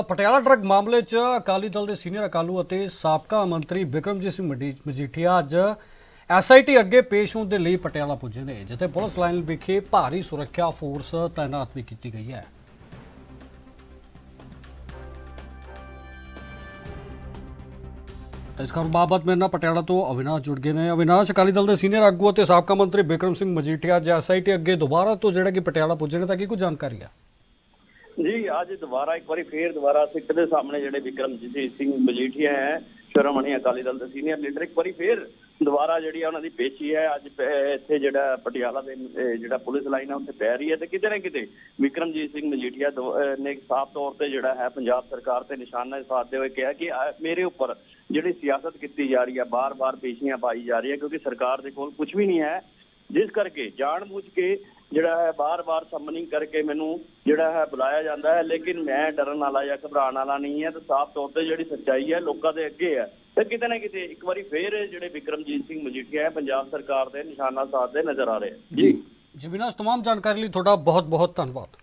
Patiala drug ਮਾਮਲੇ 'ਚ ਅਕਾਲੀ ਦਲ ਦੇ ਸੀਨੀਅਰ ਅਕਾਲੂ ਅਤੇ ਸਾਬਕਾ ਮੰਤਰੀ ਬਿਕਰਮਜੀਤ ਸਿੰਘ ਮਜੀਠੀਆ ਅੱਜ ਐਸਆਈਟੀ ਅੱਗੇ ਪੇਸ਼ ਹੋਣ ਦੇ ਲਈ ਪਟਿਆਲਾ ਪੁੱਜੇ ਨੇ, ਜਿੱਥੇ ਪੁਲਿਸ ਲਾਈਨ ਵਿਖੇ ਭਾਰੀ ਸੁਰੱਖਿਆ ਫੋਰਸ ਤਾਇਨਾਤ ਵੀ ਕੀਤੀ ਗਈ ਹੈ। ਇਸ ਖਬਰ ਬਾਬਤ ਮੇਰੇ ਨਾਲ ਪਟਿਆਲਾ ਤੋਂ ਅਵਿਨਾਸ਼ ਜੁੜ ਗਏ ਨੇ। ਅਵਿਨਾਸ਼, ਅਕਾਲੀ ਦਲ ਦੇ ਸੀਨੀਅਰ ਆਗੂ ਅਤੇ ਸਾਬਕਾ ਮੰਤਰੀ ਬਿਕਰਮ ਸਿੰਘ ਮਜੀਠੀਆ ਅੱਜ ਐਸਆਈਟੀ ਅੱਗੇ ਦੁਬਾਰਾ ਤੋਂ ਜਿਹੜਾ ਕਿ ਪਟਿਆਲਾ ਪੁੱਜੇ ਨੇ, ਤਾਂ ਕੀ ਕੁਝ ਜਾਣਕਾਰੀ ਆ ਜੀ, ਅੱਜ ਦੁਬਾਰਾ ਇੱਕ ਵਾਰੀ ਫੇਰ ਦੁਬਾਰਾ ਸਿੱਖ ਦੇ ਸਾਹਮਣੇ ਜਿਹੜੇ ਵਿਕਰਮਜੀਤ ਸਿੰਘ ਮਜੀਠੀਆ ਹੈ, ਸ਼੍ਰੋਮਣੀ ਅਕਾਲੀ ਦਲ ਦੇ ਸੀਨੀਅਰ ਲੀਡਰ ਇੱਕ ਵਾਰੀ ਫੇਰ ਦੁਬਾਰਾ ਜਿਹੜੀ ਆ ਉਹਨਾਂ ਦੀ ਪੇਸ਼ੀ ਹੈ, ਅੱਜ ਇੱਥੇ ਜਿਹੜਾ ਪਟਿਆਲਾ ਦੇ ਜਿਹੜਾ ਪੁਲਿਸ ਲਾਈਨ ਹੈ ਉੱਥੇ ਪੈ ਰਹੀ ਹੈ ਤੇ ਕਿਤੇ ਨਾ ਕਿਤੇ ਵਿਕਰਮਜੀਤ ਸਿੰਘ ਮਜੀਠੀਆ ਦੋ- ਨੇ ਸਾਫ਼ ਤੌਰ ਤੇ ਜਿਹੜਾ ਹੈ ਪੰਜਾਬ ਸਰਕਾਰ ਤੇ ਨਿਸ਼ਾਨਾ ਸਾਧਦੇ ਹੋਏ ਕਿਹਾ ਕਿ ਮੇਰੇ ਉੱਪਰ ਜਿਹੜੀ ਸਿਆਸਤ ਕੀਤੀ ਜਾ ਰਹੀ ਹੈ ਬਾਰ-ਬਾਰ ਪੇਸ਼ੀਆਂ ਪਾਈ ਜਾ ਰਹੀ ਹੈ ਕਿਉਂਕਿ ਸਰਕਾਰ ਦੇ ਕੋਲ ਕੁਝ ਵੀ ਨਹੀਂ ਹੈ, ਜਿਸ ਕਰਕੇ ਜਾਣਬੁੱਝ ਕੇ ਜਿਹੜਾ ਹੈ ਬਾਰ-ਬਾਰ ਸਮਨਿੰਗ ਕਰਕੇ ਮੈਨੂੰ ਜਿਹੜਾ ਹੈ ਬੁਲਾਇਆ ਜਾਂਦਾ ਹੈ ਲੇਕਿਨ ਮੈਂ ਡਰਨ ਵਾਲਾ ਜਾਂ ਘਬਰਾਉਣ ਵਾਲਾ ਨਹੀਂ ਹੈ ਤੇ ਸਾਫ਼ ਤੌਰ ਤੇ ਜਿਹੜੀ ਸੱਚਾਈ ਹੈ ਲੋਕਾਂ ਦੇ ਅੱਗੇ ਹੈ ਤੇ ਕਿਤੇ ਨਾ ਕਿਤੇ ਇੱਕ ਵਾਰੀ ਫੇਰ ਜਿਹੜੇ ਵਿਕਰਮਜੀਤ ਸਿੰਘ ਮਜੀਠੀਆ ਹੈ ਪੰਜਾਬ ਸਰਕਾਰ ਦੇ ਨਿਸ਼ਾਨਾ ਸਾਧਦੇ ਨਜ਼ਰ ਆ ਰਹੇ ਹੈ ਜੀ ਜੀ ਅਵਿਨਾਸ਼ तमाम ਜਾਣਕਾਰੀ ਲਈ ਤੁਹਾਡਾ ਬਹੁਤ ਬਹੁਤ ਧੰਨਵਾਦ